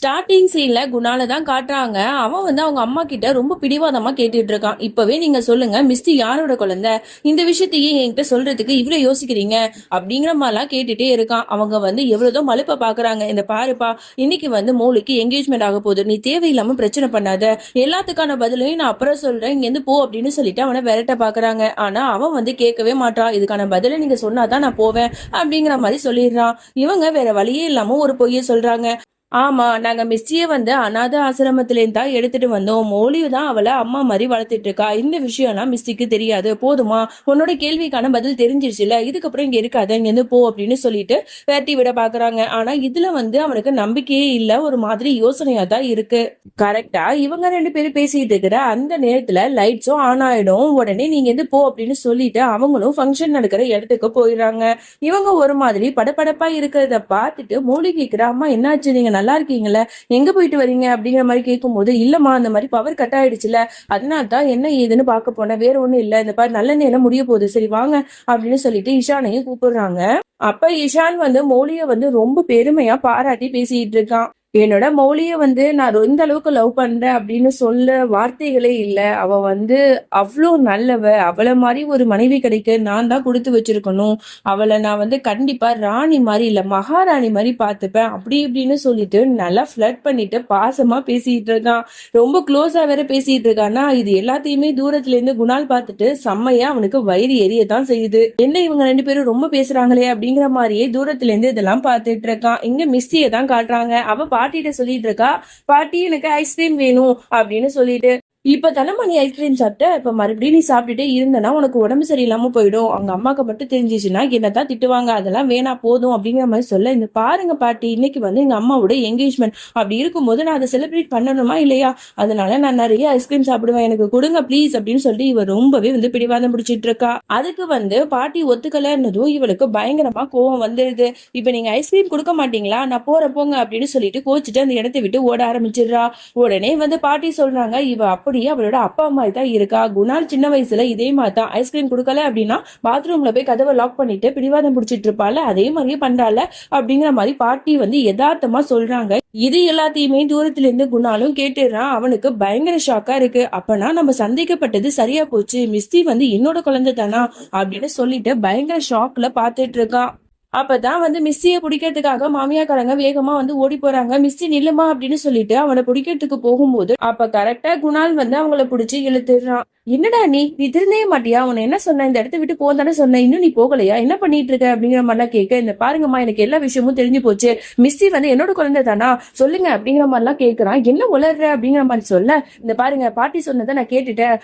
Starting சீன்ல குணால தான் காட்டுறாங்க. அவன் வந்து அவங்க அம்மா கிட்ட ரொம்ப பிடிவாதமா கேட்டுட்டு இருக்கான். இப்பவே நீங்க சொல்லுங்க மிஸ்டி யாரோட குழந்தை? இந்த விஷயத்தையே என்கிட்ட சொல்றதுக்கு இவ்வளவு யோசிக்கிறீங்க? அப்படிங்கிற மாதிரிலாம் கேட்டுட்டே இருக்கான். அவங்க வந்து எவ்வளவுதோ மலுப்ப பாக்குறாங்க. இந்த பாருப்பா இன்னைக்கு வந்து மோளுக்கு என்கேஜ்மெண்ட் ஆக போகுது. நீ தேவையில்லாம பிரச்சனை பண்ணாத. எல்லாத்துக்கான பதிலையும் நான் அப்புறம் சொல்றேன். இங்க இருந்து போ அப்படின்னு சொல்லிட்டு அவனை விரட்ட பாக்குறாங்க. ஆனா அவன் வந்து கேட்கவே மாட்டான் இதுக்கான பதிலை நீங்க சொன்னாதான் நான் போவேன் அப்படிங்கிற மாதிரி சொல்லிடுறான். இவங்க வேற வழியே இல்லாம ஒரு பொய்ய சொல்றாங்க. ஆமா நாங்க மிஸ்டிய வந்து அனாத ஆசிரமத்திலேருந்து தான் எடுத்துட்டு வந்தோம். மோலியு தான் அவளை அம்மா மாதிரி வளர்த்துட்டு இருக்கா இந்த விஷயம்லாம் மிஸ்டிக்கு தெரியாது. போதுமா? உன்னோட கேள்விக்கான பதில் தெரிஞ்சிருச்சுல இதுக்கப்புறம் இங்க இருக்காது இங்க இருந்து போ அப்படின்னு சொல்லிட்டு வேட்டி விட பாக்குறாங்க. ஆனா இதுல வந்து அவனுக்கு நம்பிக்கையே இல்ல. ஒரு மாதிரி யோசனையா தான் இருக்கு. கரெக்டா இவங்க ரெண்டு பேரும் பேசிட்டு இருக்கிற அந்த நேரத்துல லைட்ஸும் ஆன் ஆயிடும். உடனே நீங்க இருந்து போ அப்படின்னு சொல்லிட்டு அவங்களும் ஃபங்க்ஷன் நடக்கிற இடத்துக்கு போயிடுறாங்க. இவங்க ஒரு மாதிரி படபடப்பா இருக்கிறத பார்த்துட்டு மூலி கேக்குற அம்மா என்னாச்சு? நீங்க நல்லா இருக்கீங்களா? எங்க போயிட்டு வரீங்க? அப்படிங்கிற மாதிரி கேட்கும்போது இல்லம்மா அந்த மாதிரி பவர் கட் ஆயிடுச்சுல. அதனால தான் என்ன ஏதுன்னு பார்க்க போனேன். வேற ஒண்ணும் இல்ல. இந்த மாதிரி நல்ல நேரம் முடிய போகுது. சரி வாங்க. அப்படின்னு சொல்லிட்டு இஷானையும் கூப்பிடுறாங்க. அப்ப இஷான் வந்து மௌலிய வந்து ரொம்ப பெருமையா பாராட்டி பேசிட்டு இருக்கான். என்னோட மௌலிய வந்து நான் இந்த அளவுக்கு லவ் பண்றேன் அப்படின்னு சொல்ல வார்த்தைகளே இல்லை. அவ வந்து அவ்வளோ நல்லவ. அவளை மாதிரி ஒரு மனைவி கிடைக்க நான் தான் கொடுத்து வச்சிருக்கணும். அவளை நான் வந்து கண்டிப்பா ராணி மாதிரி இல்ல மகாராணி மாதிரி பார்த்துப்பேன். அப்படி இப்படின்னு சொல்லிட்டு நல்லா ஃபிளட் பண்ணிட்டு பாசமா பேசிட்டு இருக்கான் ரொம்ப க்ளோஸா வேற பேசிட்டு இருக்கான்னா இது எல்லாத்தையுமே தூரத்துல இருந்து குணால் பார்த்துட்டு செம்மையா அவனுக்கு வயிறு எரியத்தான் செய்யுது. என்ன இவங்க ரெண்டு பேரும் ரொம்ப பேசுறாங்களே அப்படிங்கிற மாதிரியே தூரத்துல இருந்து இதெல்லாம் பார்த்துட்டு இருக்கான் இங்க மிஸ்டியை தான் காட்டுறாங்க. அவ பாட்டிகிட்ட சொல்லிட்டு இருக்கா பாட்டி எனக்கு ஐஸ்கிரீம் வேணும் அப்படின்னு சொல்லிட்டு இப்போ தானே நீ ஐஸ்கிரீம் சாப்பிட்ட இப்போ மறுபடியும் நீ சாப்பிட்டுட்டே இருந்தனா உனக்கு உடம்பு சரியில்லாமல் போயிடும். அவங்க அம்மாக்கு மட்டும் தெரிஞ்சிச்சுன்னா என்னதான் திட்டுவாங்க? அதெல்லாம் வேணா போதும் அப்படிங்கிற மாதிரி சொல்ல இந்த பாருங்க பாட்டி இன்னைக்கு வந்து எங்கள் அம்மாவோட என்கேஜ்மெண்ட் அப்படி இருக்கும்போது நான் அதை செலிப்ரேட் பண்ணணுமா இல்லையா? அதனால நான் நிறைய ஐஸ்கிரீம் சாப்பிடுவேன். எனக்கு கொடுங்க ப்ளீஸ் அப்படின்னு சொல்லிட்டு இவர் ரொம்பவே வந்து பிடிவாதம் பிடிச்சிட்டு இருக்கா. அதுக்கு வந்து பாட்டி ஒத்துக்கலன்னதும் இவளுக்கு பயங்கரமா கோவம் வந்துடுது இப்போ நீங்க ஐஸ்கிரீம் கொடுக்க மாட்டீங்களா? நான் போற போங்க அப்படின்னு சொல்லிட்டு கோச்சிட்டு அந்த இடத்தை விட்டு ஓட ஆரம்பிச்சிடுறா. உடனே வந்து பாட்டி சொல்றாங்க இவ அப்படியே அவளோட அப்பா மாதிரி தான் இருக்கா? குணால் சின்ன வயசுல இதே மாதிரி தான் ஐஸ்கிரீம் கொடுக்கல அப்படின்னா பாத்ரூம்ல போய் கதவை லாக் பண்ணிட்டு பிடிவாதம் பிடிச்சிட்டு இருப்பாள் அதே மாதிரியே பண்றாள் அப்படிங்கிற மாதிரி பாட்டி வந்து யதார்த்தமா சொல்றாங்க. இது எல்லாத்தையுமே தூரத்துல இருந்து குணாலும் கேட்டுறான் அவனுக்கு பயங்கர ஷாக்கா இருக்கு. அப்பனா நம்ம சந்தேகப்பட்டது சரியா போச்சு. மிஸ்தி வந்து என்னோட குழந்தை தானா அப்படின்னு சொல்லிட்டு பயங்கர ஷாக்ல பாத்துட்டு இருக்கான் அப்பதான் வந்து மிஸ்ஸிய பிடிக்கிறதுக்காக மாமியாக்காரங்க வேகமா வந்து ஓடி போறாங்க. மிஸ்ஸி நில்லுமா அப்படின்னு சொல்லிட்டு அவனை பிடிக்கிறதுக்கு போகும்போது அப்ப கரெக்டா குணால் வந்து அவங்கள பிடிச்சி இழுத்துடுறான். என்னடா நீ? நீ திருந்தே மாட்டியா? உன்னை என்ன சொன்ன? இந்த இடத்த விட்டு போந்தானே சொன்ன. இன்னும் நீ போகலையா? என்ன பண்ணிட்டு இருக்க? அப்படிங்கிற மாதிரிலாம் கேட்க இந்த பாருங்கம்மா எனக்கு எல்லா விஷயமும் தெரிஞ்சு போச்சு. மிஸ்ஸி வந்து என்னோட குழந்தை தானா? சொல்லுங்க அப்படிங்கிற மாதிரிலாம் கேட்கறான் என்ன உளர்ற? அப்படிங்கிற மாதிரி சொல்ல. இந்த பாருங்க பாட்டி சொன்னதை நான் கேட்டுட்டேன்.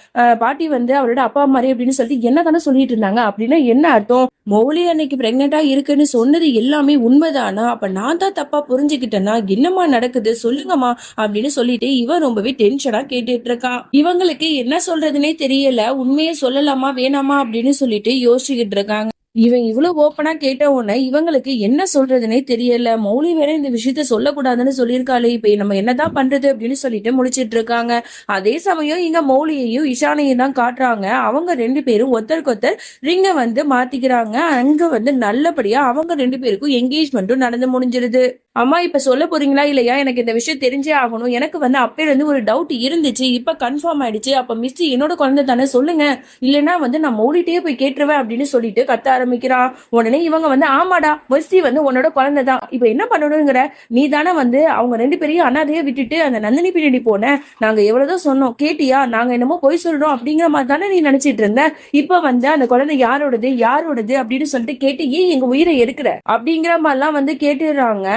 பாட்டி வந்து அவரோட அப்பா மாதிரி அப்படின்னு சொல்லிட்டு என்ன தானே சொல்லிட்டு இருந்தாங்க? அப்படின்னா என்ன அர்த்தம்? மௌலி அன்னைக்கு பிரெக்னெண்டா இருக்குன்னு சொன்னது எல்லாமே உண்மைதானா? அப்ப நான் தான் தப்பா புரிஞ்சுக்கிட்டேன்னா என்னம்மா நடக்குது? சொல்லுங்கம்மா அப்படின்னு சொல்லிட்டு இவன் ரொம்பவே டென்ஷனா கேட்டுட்டு இருக்கான். இவங்களுக்கு என்ன சொல்றதுன்னே தெரியல உண்மையை சொல்லலாமா வேணாமா அப்படின்னு சொல்லிட்டு யோசிச்சுக்கிட்டு இருக்காங்க இவன் இவ்வளவு ஓப்பனா கேட்ட உடனே இவங்களுக்கு என்ன சொல்றதுனே தெரியல. மௌலி வேற இந்த விஷயத்த சொல்லக்கூடாதுன்னு சொல்லியிருக்காளே. இப்ப நம்ம என்னதான் பண்றது அப்படின்னு சொல்லிட்டு முடிச்சிட்டு இருக்காங்க அதே சமயம் இங்க மௌலியையும் இஷானையும் தான் காட்டுறாங்க. அவங்க ரெண்டு பேரும் ஒருத்தருக்கு ஒருத்தர் ரிங்க வந்து மாத்திக்கிறாங்க. அங்க வந்து நல்லபடியா அவங்க ரெண்டு பேருக்கும் என்கேஜ்மெண்ட்டும் நடந்து முடிஞ்சிருது. அம்மா இப்ப சொல்ல போறீங்களா இல்லையா? எனக்கு இந்த விஷயம் தெரிஞ்சே ஆகணும். எனக்கு வந்து அப்பையில ஒரு டவுட் இருந்துச்சு. இப்ப கன்ஃபார்ம் ஆயிடுச்சு. அப்ப மிஸ் என்னோட குழந்தை தானே? சொல்லுங்க. இல்லைன்னா வந்து நான் மூடிட்டே போய் கேட்டுருவேன் அப்படின்னு சொல்லிட்டு கத்த ஆரம்பிக்கிறான் உடனே இவங்க வந்து ஆமாடா மிஸ்டி வந்து உன்னோட குழந்தை தான். இப்ப என்ன பண்ணணுங்கிற? நீ தானே வந்து அவங்க ரெண்டு பேரையும் அனாதைய விட்டுட்டு அந்த நந்தினி பின்னாடி போன. நாங்க எவ்வளவுதான் சொன்னோம். கேட்டியா? நாங்க என்னமோ போய் சொல்றோம். அப்படிங்கிற மாதிரி தானே நீ நினைச்சிட்டு இருந்த. இப்ப வந்து அந்த குழந்தை யாரோடது? யாரோடது? அப்படின்னு சொல்லிட்டு கேட்டு ஏன் எங்க உயிரை எடுக்கிற? அப்படிங்கிற மாதிரிலாம் வந்து கேட்டுடுறாங்க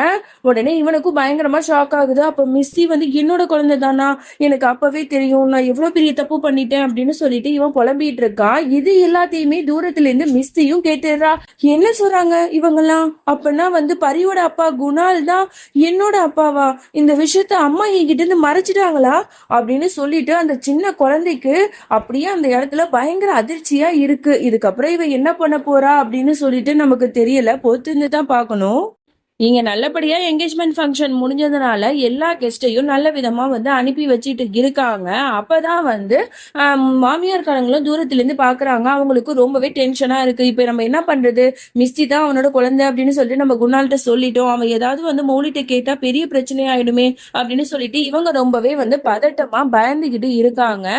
உடனே இவனுக்கும் பயங்கரமா ஷாக் ஆகுது. அப்ப மிஸ்ஸி வந்து என்னோட குழந்தை தானா? எனக்கு அப்பவே தெரியும். நான் எவ்வளவு பெரிய தப்பு பண்ணிட்டேன் அப்படின்னு சொல்லிட்டு இவன் புலம்பிட்டு இருக்கான் இது எல்லாத்தையுமே தூரத்துல இருந்து மிஸ்ஸியும் கேட்டுடுறா. என்ன சொல்றாங்க இவங்கெல்லாம்? அப்பனா வந்து பரியோட அப்பா குணால் தான் என்னோட அப்பாவா? இந்த விஷயத்த அம்மா என்கிட்ட இருந்து மறைச்சிட்டாங்களா? அப்படின்னு சொல்லிட்டு அந்த சின்ன குழந்தைக்கு அப்படியே அந்த இடத்துல பயங்கர அதிர்ச்சியா இருக்கு. இதுக்கப்புறம் இவ என்ன பண்ண போறா அப்படின்னு சொல்லிட்டு நமக்கு தெரியல. பொறுத்திருந்து தான் பார்க்கணும். நீங்க நல்லபடியா என்கேஜ்மெண்ட் ஃபங்க்ஷன் முடிஞ்சதுனால எல்லா கெஸ்டையும் நல்ல விதமா வந்து அனுப்பி வச்சுட்டு இருக்காங்க. அப்பதான் வந்து மாமியார்காரங்களும் தூரத்துல இருந்து பாக்குறாங்க. அவங்களுக்கு ரொம்பவே டென்ஷனா இருக்கு. இப்ப நம்ம என்ன பண்றது? மிஸ்டி தான் அவனோட குழந்தை அப்படின்னு சொல்லிட்டு நம்ம குணால்கிட்ட சொல்லிட்டோம். அவன் ஏதாவது வந்து மௌலிட்ட கேட்டா பெரிய பிரச்சனை ஆயிடுமே அப்படின்னு சொல்லிட்டு இவங்க ரொம்பவே வந்து பதட்டமா பயந்துகிட்டு இருக்காங்க.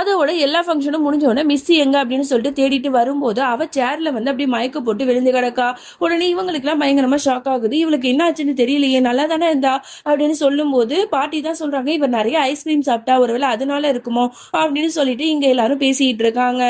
அதோட எல்லா ஃபங்க்ஷனும் முடிஞ்ச உடனே மிஸ்ஸி எங்க அப்படின்னு சொல்லிட்டு தேடிட்டு வரும்போது அவ சேர்ல வந்து அப்படியே மயக்க போட்டு விழுந்து கிடக்கா. உடனே இவங்களுக்கு எல்லாம் பயங்கரமா ஷாக் ஆகுது. இவளுக்கு என்ன ஆச்சுன்னு தெரியலையே நல்லா தானே இருந்தா அப்படின்னு சொல்லும்போது பாட்டி தான் சொல்றாங்க இவர் நிறைய ஐஸ்கிரீம் சாப்பிட்டா ஒருவேளை அதனால இருக்குமோ? அப்படின்னு சொல்லிட்டு இங்க எல்லாரும் பேசிட்டு இருக்காங்க.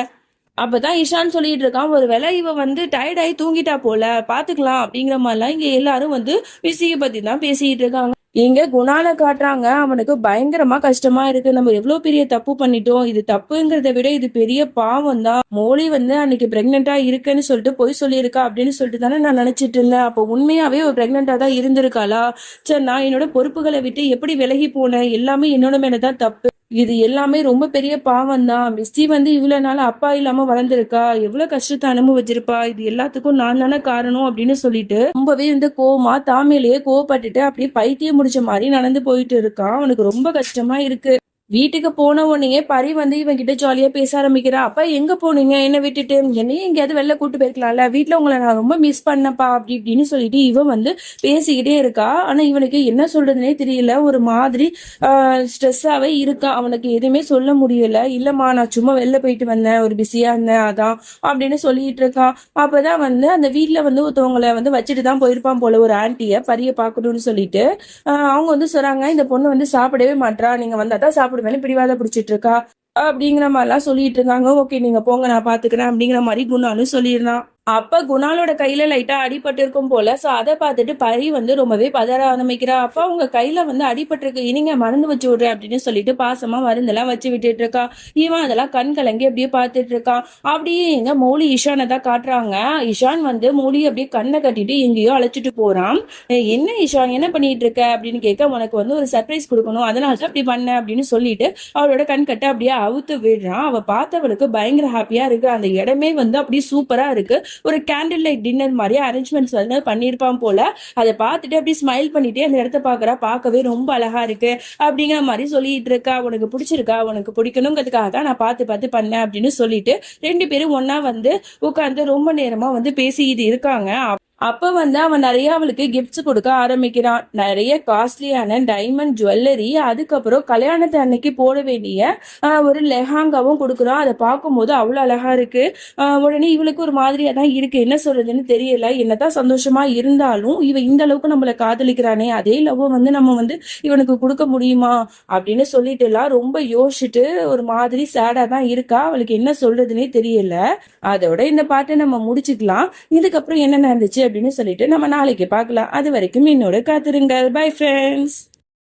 அப்பதான் இஷான் சொல்லிட்டு இருக்கான் ஒருவேளை இவ வந்து டயர்ட் ஆகி தூங்கிட்டா போல பாத்துக்கலாம். அப்படிங்கிற மாதிரிலாம் இங்க எல்லாரும் வந்து விசிய பத்தி தான் பேசிட்டு இருக்காங்க. இங்க குணால காட்டுறாங்க. அவனுக்கு பயங்கரமா கஷ்டமா இருக்கு. நம்ம எவ்வளவு பெரிய தப்பு பண்ணிட்டோம். இது தப்புங்கிறத விட இது பெரிய பாவம் தான். மோலி வந்து அன்னைக்கு பிரெக்னெண்டா இருக்குன்னு சொல்லிட்டு பொய் சொல்லியிருக்கா அப்படின்னு சொல்லிட்டு தானே நான் நினைச்சிட்டு இருந்தேன். அப்போ உண்மையாவே ஒரு பிரெக்னெண்டா தான் இருந்திருக்காளா? சரி நான் என்னோட பொறுப்புகளை விட்டு எப்படி விலகி போனேன்? எல்லாமே என்னோட மேலதான் தப்பு. இது எல்லாமே ரொம்ப பெரிய பாவம் தான் மிஸ்டி வந்து இவ்வளவு நாள் அப்பா இல்லாம வளர்ந்துருக்கா? எவ்வளவு கஷ்டத்தை அனுபவிச்சிருப்பா? இது எல்லாத்துக்கும் நான் தானே காரணம் அப்படின்னு சொல்லிட்டு ரொம்பவே வந்து கோவமா தாமையிலேயே கோவப்பட்டுட்டு அப்படியே பைத்தியம் முடிச்ச மாதிரி நடந்து போயிட்டு இருக்கான். அவனுக்கு ரொம்ப கஷ்டமா இருக்கு. வீட்டுக்கு போன உடனே பரி வந்து இவன் கிட்ட ஜாலியா பேச ஆரம்பிக்கிறா. அப்பா எங்க போனீங்க? என்ன விட்டுட்டு? என்னையும் எங்கேயாவது வெளில கூட்டு போயிருக்கலாம்ல. வீட்டுல உங்களை நான் ரொம்ப மிஸ் பண்ணப்பா அப்படி இப்படின்னு சொல்லிட்டு இவன் வந்து பேசிக்கிட்டே இருக்கா. ஆனா இவனுக்கு என்ன சொல்றதுனே தெரியல. ஒரு மாதிரி ஸ்ட்ரெஸ்ஸாவே இருக்கா. அவனுக்கு எதுவுமே சொல்ல முடியல. இல்லம்மா நான் சும்மா வெளில போயிட்டு வந்தேன். ஒரு பிஸியா இருந்தேன் அதான் அப்படின்னு சொல்லிட்டு இருக்கான். அப்பதான் வந்து அந்த வீட்டுல வந்து ஒருத்தவங்களை வந்து வச்சுட்டு தான் போயிருப்பான் போல ஒரு ஆன்ட்டிய பரிய பாக்கணும்னு சொல்லிட்டு. அவங்க வந்து சொல்றாங்க இந்த பொண்ணு வந்து சாப்பிடவே மாட்டா நீங்க வந்தா தான் சாப்பிடுவேன்னு பிடிவாத பிடிச்சிட்டு இருக்கா? அப்படிங்கிற மாதிரிலாம் சொல்லிட்டு இருக்காங்க ஓகே நீங்க போங்க நான் பாத்துக்கிறேன் அப்படிங்கிற மாதிரி குணாலும் சொல்லியிருந்தான். அப்ப குணாலோட கையில லைட்டா அடிபட்டிருக்கும் போல சோ அதை பார்த்துட்டு பரி வந்து ரொம்பவே பதற ஆரம்பிக்கிறா. அப்பா உங்க கையில வந்து அடிபட்டிருக்கு இனிங்க மருந்து வச்சு விடுறேன் அப்படின்னு சொல்லிட்டு பாசமா மருந்தெல்லாம் வச்சு விட்டுட்டு இருக்கா இவன் அதெல்லாம் கண் கலங்கி அப்படியே பார்த்துட்டு இருக்கான் அப்படியே எங்க மௌலி இஷானை தான் காட்டுறாங்க. இஷான் வந்து மௌலி அப்படியே கண்ணை கட்டிட்டு எங்கேயோ அழைச்சிட்டு போறான். என்ன இஷான் என்ன பண்ணிட்டு இருக்க அப்படின்னு கேட்க உனக்கு வந்து ஒரு சர்ப்ரைஸ் கொடுக்கணும். அதனால தான் அப்படி பண்ண அப்படின்னு சொல்லிட்டு அவளோட கண் கட்ட அப்படியே அவுத்து விடுறான். அவ பார்த்தவளுக்கு பயங்கர ஹாப்பியா இருக்கு. அந்த இடமே வந்து அப்படியே சூப்பரா இருக்கு. ஒரு கேண்டில் லைட் டின்னர் மாதிரி அரேஞ்ச்மெண்ட்ஸ் வந்து பண்ணியிருப்பான் போல. அதை பார்த்துட்டு அப்படியே ஸ்மைல் பண்ணிட்டே அந்த இடத்த பாக்குறா பார்க்கவே ரொம்ப அழகா இருக்கு. அப்படிங்கிற மாதிரி சொல்லிட்டு இருக்கா. உனக்கு பிடிச்சிருக்கா? உனக்கு பிடிக்கணுங்கிறதுக்காக தான் நான் பார்த்து பார்த்து பண்ணேன் அப்படின்னு சொல்லிட்டு ரெண்டு பேரும் ஒன்னா வந்து உட்காந்து ரொம்ப நேரமா வந்து பேசிட்டு இருக்காங்க. அப்ப வந்து அவன் நிறைய அவளுக்கு கிஃப்ட்ஸ் கொடுக்க ஆரம்பிக்கிறான். நிறைய காஸ்ட்லியான டைமண்ட் ஜுவல்லரி அதுக்கப்புறம் கல்யாணத்து அன்னைக்கு போட வேண்டிய ஒரு லெஹாங்காவும் கொடுக்குறான். அதை பார்க்கும்போது அவ்வளோ அழகா இருக்கு. உடனே இவளுக்கு ஒரு மாதிரியா தான் இருக்கு. என்ன சொல்றதுன்னு தெரியல. என்னதான் சந்தோஷமா இருந்தாலும் இவ இந்த அளவுக்கு நம்மளை காதலிக்கிறானே. அதே லவ் வந்து நம்ம வந்து இவனுக்கு கொடுக்க முடியுமா அப்படின்னு சொல்லிட்டு எல்லாம் ரொம்ப யோசிச்சுட்டு ஒரு மாதிரி சேடா தான் இருக்கா. அவளுக்கு என்ன சொல்றதுன்னே தெரியல. அதோட இந்த பாட்டை நம்ம முடிச்சுக்கலாம். இதுக்கப்புறம் என்ன நடந்துச்சு அப்படின்னு சொல்லிட்டு நம்ம நாளைக்கு பார்க்கலாம். அது வரைக்கும் என்னோட காத்திருங்கள். Bye friends